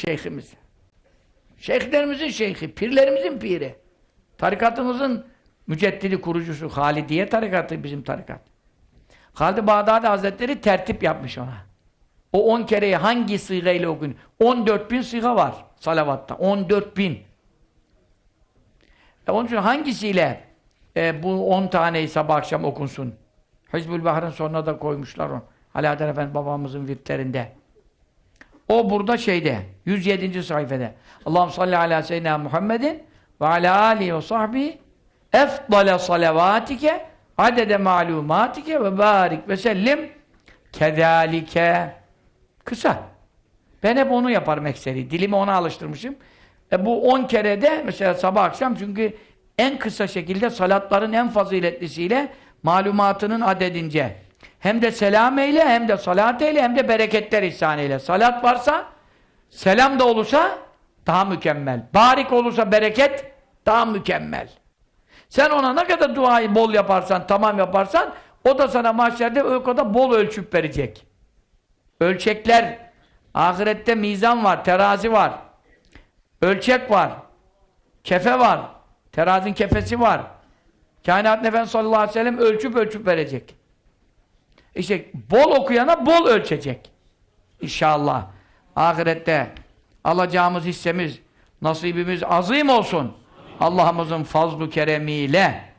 şeyhimiz. Şeyhlerimizin şeyhi, pirlerimizin piri. Tarikatımızın müceddidi kurucusu, Halidiye tarikatı bizim tarikat. Halid-i Bağdadi Hazretleri tertip yapmış ona. O on kereyi hangi sıyga okuyun? 14 bin sıyga var salavatta. 14 bin. E onun için hangisiyle e, bu 10 taneyi sabah akşam okunsun? Hizbül Bahar'ın sonuna da koymuşlar onu. Alaaddin Efendi babamızın virtlerinde. O burada şeyde, 107. sayfada. Allahum salli ala seyyidina Muhammedin ve ala alihi ve sahbihi efdale salavatike adede malumatike ve barik ve sellim kezalike kısa. Ben hep onu yaparım ekseri. Dilimi ona alıştırmışım. E bu 10 kere de mesela sabah akşam çünkü en kısa şekilde salatların en faziletlisiyle malumatının adedince hem de selam eyle, hem de salat eyle, hem de bereketler ihsan eyle. Salat varsa, selam da olursa daha mükemmel. Barik olursa bereket daha mükemmel. Sen ona ne kadar duayı bol yaparsan, tamam yaparsan, o da sana mahşerde o kadar bol ölçüp verecek. Ölçekler, ahirette mizan var, terazi var. Ölçek var. Kefe var. Terazinin kefesi var. Kainat Efendimiz sallallahu aleyhi ve sellem ölçüp ölçüp verecek. İşte bol okuyana bol ölçecek. İnşallah. Ahirette alacağımız hissemiz, nasibimiz azim olsun. Allah'ımızın fazlu keremiyle